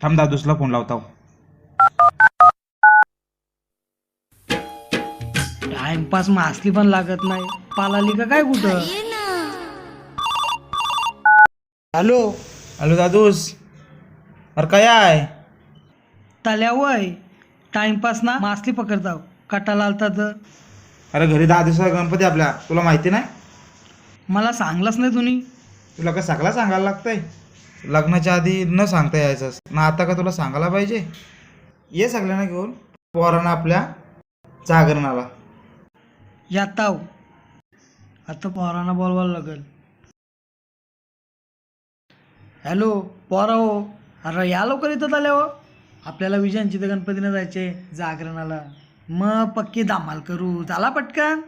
थांब दादूसला फोन लावता टाइमपास मासली पण लागत नाही. पालाली का काय कुठं? हॅलो. हॅलो दादूस. अरे काय आहे? तल्या वय. टाइमपास ना मासली पकडताव कटाला आलता तर अरे घरी दहा दिवसाचा गणपती आपल्या. तुला माहिती नाही? मला सांगलाच नाही तुम्ही. तुला का सगळं सांगायला लागतंय? लग्नाच्या आधी न सांगता यायचं ना आता का तुला सांगायला पाहिजे? ये सगळ्यांना घेऊन पोरांना आपल्या जागरणाला. याताव आता पोरांना बोलवायला लागल. हॅलो पोरा हो. अरे या लवकर इथं आल्या हो. आपल्याला विजयांची तर गणपतीनं जायचे जागरणाला. मग पक्की धमाल करू. झाला पटकन?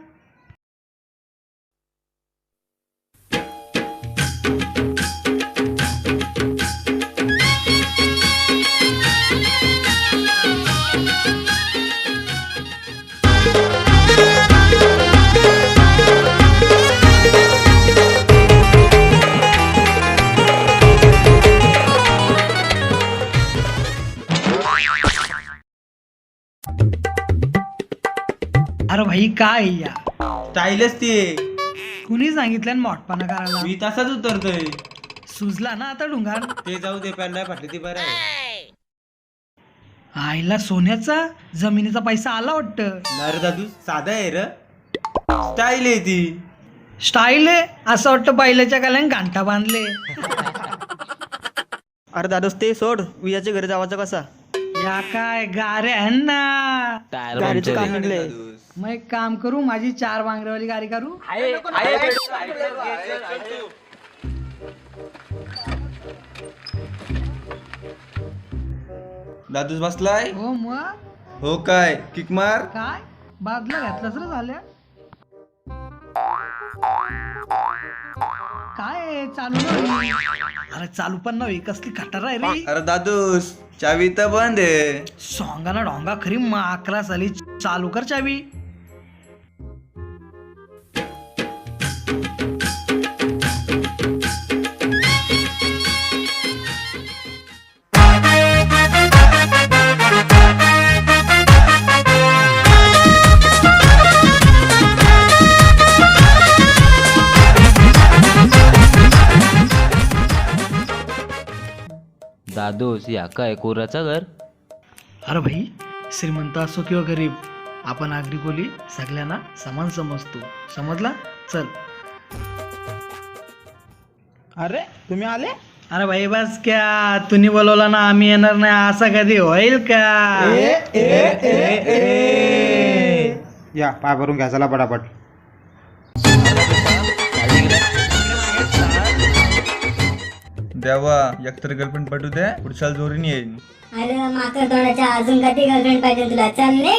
भाई काय या? स्टाईलच ते. कुणी सांगितलं मोठपणा करायला? मी तसाच उतरतोय. सुजला ना आता डुंगार? ते जाऊ दे नाही फाटले ती बरं आहे. आईला सोन्याचा जमिनीचा पैसा आला वाटतं. नर दादू साधा आहे र. स्टाईल आहे ती. स्टाईल आहे? असं वाटतं बैलाच्या गाल्याने गांठा बांधले. अरे दादोस ते सोड. विजाच्या घरी जावाचं कसा? या काय गारे आहे ना गाडीचं काम निघले मग एक काम करू माझी चार बांगरेवाली गाडी करू दादूस बसलाय? हो मग? हो काय? किक मार? काय? बादला घातलंच रे झाल्या. काय आहे? चालू नाही अरे चालू पण नव्हे कसली खटार आहे रे. अरे दादूस चावी तर बंद आहे. सोंगाना डोंगा खरी माकरा साली. चालू कर चावी. दादोस या काय कोराचं घर? अरे भाई श्रीमंत असो किंवा गरीब आपण आगरी बोली सगळ्यांना समान समजतो. समजला? चल. अरे तुम्ही आले? अरे भाई बस क्या? तुम्ही बोलवला ना आम्ही येणार नाही असं कधी होईल का? या पाय भरून घ्यायचा पटापट. देवा एकतर गर्लफ्रेंड पटू दे पुढच्या जोरीने येईन. अरे माकड तोंडाच्या अजून कधी गर्लफ्रेंड पाहिजे तुला? चल ने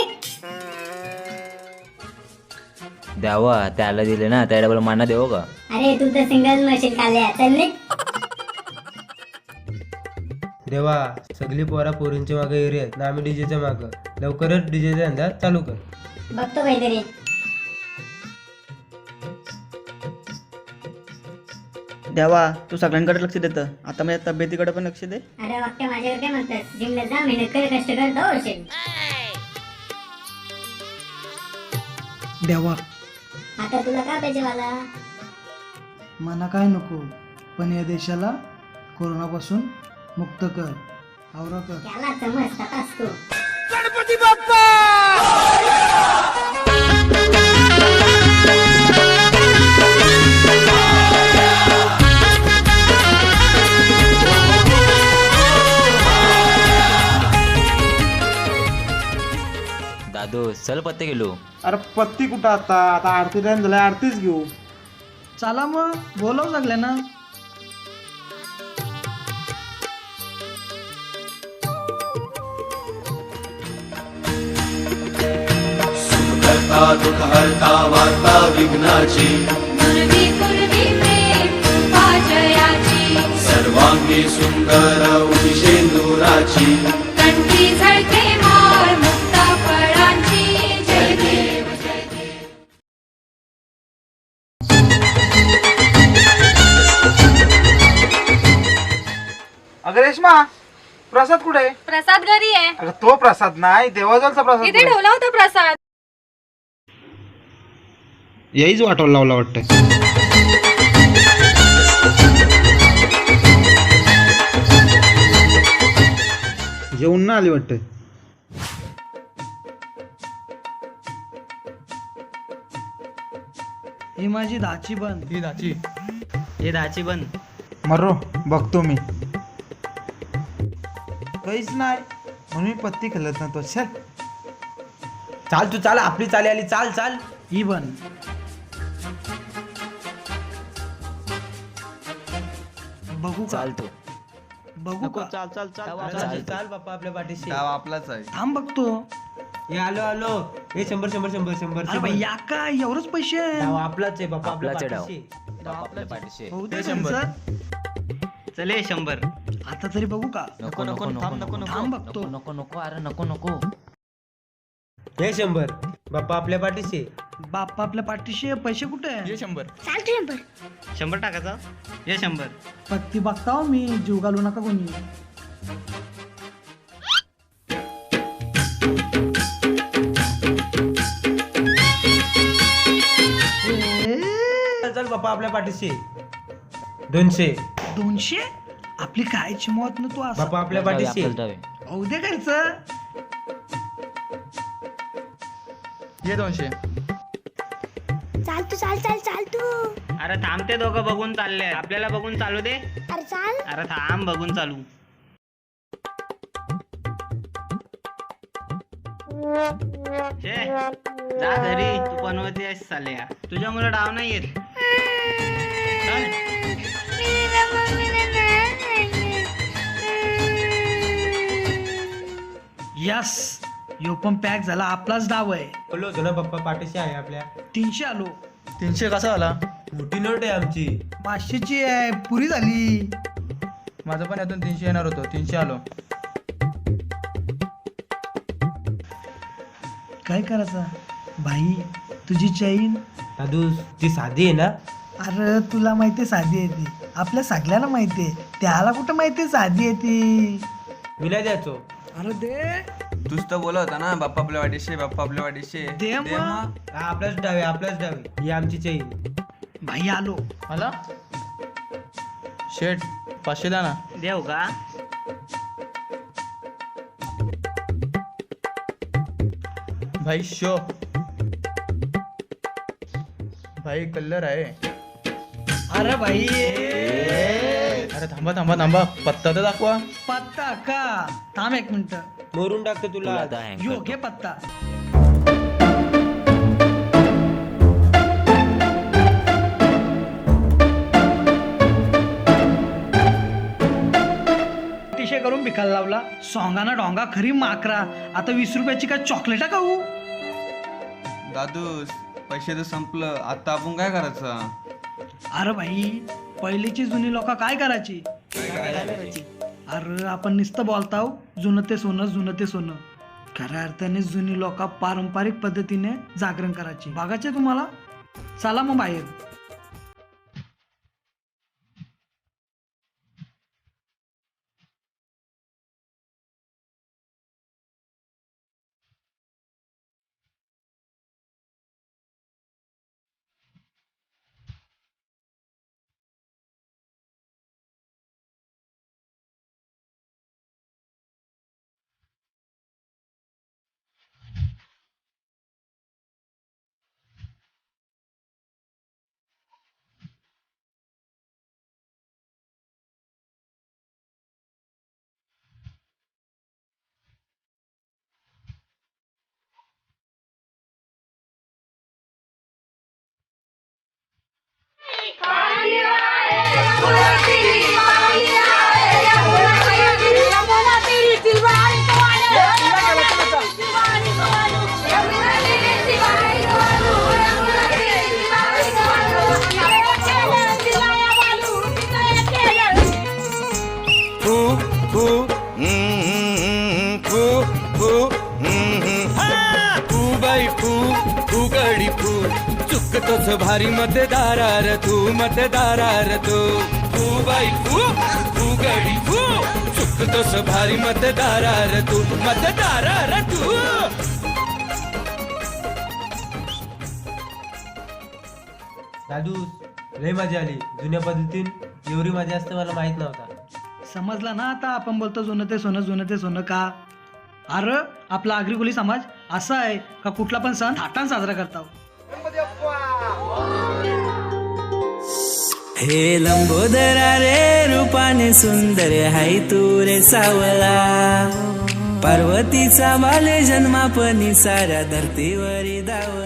द्यावा त्याला दिले ना त्या डबल माना देऊ का? अरे तू तर सिंगल मशीन खाल्या चल ने देवा सगळी पोरा पोरींच्या मागे एरिया आहेत. ना आम्ही डीजेच्या मागं. लवकरच डीजेचा अंदाज चालू कर. बघतो काहीतरी. देवा तू सगळ्यांकडे लक्ष देतं. आता माझ्या तब्येतीकडे पण लक्ष दे. अरे वाक्य माझ्यावर काय म्हणतात? जिमला जा मेहनत कर कष्ट कर दो असेल देवा. आता तुला का पाहिजे मला? मना काय नको? पण या देशाला कोरोनापासून मुक्त कर. आवरा कर. त्याला समज असतो दादोस चल पत्ते गेलो अरे पत्ती कुठं आता? आता आरती टाइम झाला आरतीच घेऊ. चला मग बोलव सगळ्यांना पूर्वी पूर्वी प्रेम पाजयाची. सर्वांगी सुंदर उषेंदुराची कंठी झळके अगं रेश्मा प्रसाद कुठे आहे? प्रसाद घरी आहे. अगं तो प्रसाद नाही देवाजवळचा प्रसाद इथे कुठे आहे? ठेवला होता प्रसाद. याहीच वाटवला लावला वाटतं जेवण ना आली वाटतं ही माझी दाची बंद ही दाची. हे दाची बंद मरो बघतो मी. काहीच नाही. म्हणून मी पत्ती खेळत नव्हतो. चल. चाल तू चाल. आपली चाली आली. चाल चाल. बंद बघू का? चालतो. बघू का? चाल चाल चाल. चाल चाल बाप्पा आपल्या पाठीशी. आपलाच आहे. थांब बघतो. हे आलो आलो. हे शंभर शंभर शंभर शंभर अरे या का एवढंच पैसे? डाव आपलाच आहे बाप्पा आपल्या आपलाच आहे डाव. पाठीशी आपल्या पाठीशी. होऊ दे त्यांचं. चले शंभर. आता तरी बघू का? नको नको नको नको थांब बघतो. नको नको नको अरे नको नको. हे शंभर. बाप्पा आपल्या पाठीशी बाप्पा आपल्या पाठीशी आहे, पैसे कुठे आहे? शंभर. टाकायचा? हे शंभर. पत्ती बघता हो मी. जीव घालू नका कोणी. चल चल बाप्पा आपल्या पाठीशी दोनशे. दोनशे? आपली खायची मौत ना तू असं. आपल्या पाठीशी. आपल्याला डावे. होऊ दे खायचं ये दोनशे. चाल तू चाल चाल चाल तू अरे थांबते दोघं बघून चालले. आपल्याला बघून चालू दे. अरे चाल. अरे थांब बघून चालू. जा घरी. तू बनवते आहेस साल्या. तुझ्या मुलं डाव नाही येत. चल यस यो पण पॅक झाला. आपलाच डाव आहे. बोलो होतो ना बाप्पा पाठीशी आहे आपल्या. तीनशे आलो. तीनशे कसा आला? मोठी नोट आहे आमची. पाचशेची आहे. पुरी झाली. माझं पण यातून तीनशे येणार होतो. तीनशे आलो. काय करायचं? भाई तुझी चैन दादू ती साधी आहे ना? अरे तुला माहिती आहे साधी आहे ती. आपल्या सगळ्यांना माहिती आहे. त्याला कुठं माहिती आहे साधी आहे ती? मी नाही द्यायचो. अरे दे. तूच तर बोला होता ना बाप्पा आपल्या वाडीशे बाप्पा आपल्या वाडीशे. दे मग. हा, आपलाच डावे आपलाच डावे. ही आमची चैन भाई आलो. मला शेट पाचशे द्या ना. देऊ का? भाई शो. भाई कलर आहे. अरे भाई. अरे थांबा थांबा थांबा. पत्ता तर दाखवा. पत्ता का? थांब एक मिनिट. मोरून टाकतो तुला. तुला आता hang यो करतो. घे पत्ता. टीशे करून भिकायला लावला. सोंगाना डोंगा खरी माकरा आता वीस रुपयाची काय चॉकलेटा खाऊ दादू पैसे तर संपलं. आता आपण काय करायचं? अरे भाई पहिलीची जुनी लोक काय करायची? अरे आपण नुसतं बोलताव. जुनं ते सोनं जुनं ते सोनं. खऱ्या अर्थाने जुनी लोक पारंपरिक पद्धतीने जागरण करायची. बघायचे तुम्हाला? चला मग बाहेर. चुकतोच भारी मतदारार तू मतदारार तू. फू बाई फू फू गडी फू चुक चुकतोस भारी मतदारा र तू. मतदारा र तू. दादू लय मजा आली. जुन्या पद्धतीन एवढी मजा असते मला माहीत नव्हता. समजला ना आता आपण बोलतो जुनं ते सोनं जुनं ते सोनं का? अरे आपला आगरी कोली समाज असा आहे का कुठला पण सण थाटान साजरा करतो हे लंबोदरा रे रूपाने सुंदर हाय तू रे सावला. पार्वतीचा माले जन्मापणी साऱ्या धरतीवर दावला